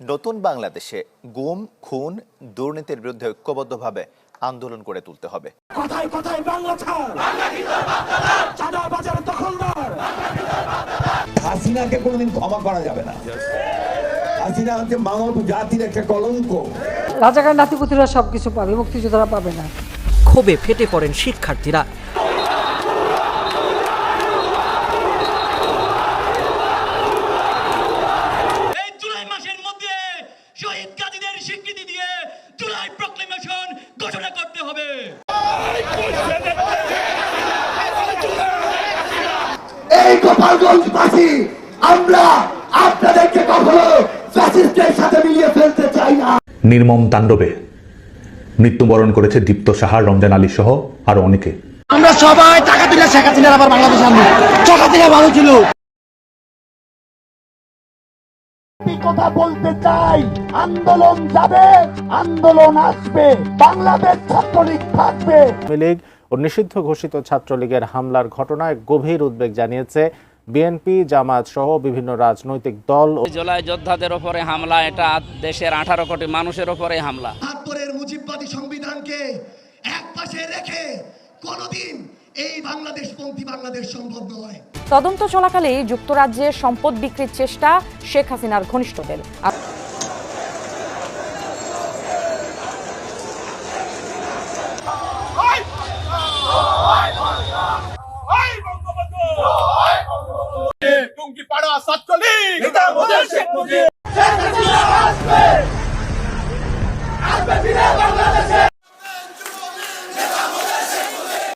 নতুন বাংলাদেশে গুম খুন দুর্নীতির বিরুদ্ধে ঐক্যবদ্ধভাবে আন্দোলন করে তুলতে হবে। কথায় কথায় বাংলা ছাড়। বাজার দখলদার। হাসিনাকে কোনোদিন ক্ষমা করা যাবে না। হাসিনা হচ্ছে মানব জাতির একটা কলঙ্ক। রাজাকার নাতিপুতিরা সবকিছু পাবে মুক্তিযোদ্ধারা পাবে না। ক্ষোভে ফেটে পড়েন শিক্ষার্থীরা এই জুলাই মাসের মধ্যে গাজীদের স্বীকৃতি দিয়ে জুলাই প্রক্লেমেশন ঘোষণা করতে হবে। এই গোপালগঞ্জবাসী আমরা আপনাদেরকে কখনো ফ্যাসিস্টের সাথে মিলিয়ে ফেলতে চাই না। নির্মম তাণ্ডবে মৃত্যুবরণ করেছে দীপ্ত সাহা রমজান আলী সহ আরও অনেকে। আমরা সবাই টাকা দিলে শেখ হাসিনার আবার বাংলাদেশ আনব। শেখ হাসিনা ভালো ছিল। কথা বলতে চাই আন্দোলন যাবে আন্দোলন আসবে বাংলাদেশ ছাত্রলীগ থাকবে। লীগ ও নিষিদ্ধ ঘোষিত ছাত্রলীগের হামলার ঘটনায় গভীর উদ্বেগ জানিয়েছে বিএনপি জামাত সহ বিভিন্ন রাজনৈতিক দল ও জুলাই যোদ্ধাদের ওপরে হামলা এটা দেশের আঠারো কোটি মানুষের ওপরে হামলা। বাহাত্তরের মুজিববাদী সংবিধানকে এক পাশে রেখে কোনোদিন এই বাংলাদেশপন্থী বাংলাদেশ সম্ভব নয়। তদন্ত চলাকালে যুক্তরাজ্যে সম্পদ বিক্রির চেষ্টা শেখ হাসিনার ঘনিষ্ঠদের। পাড়া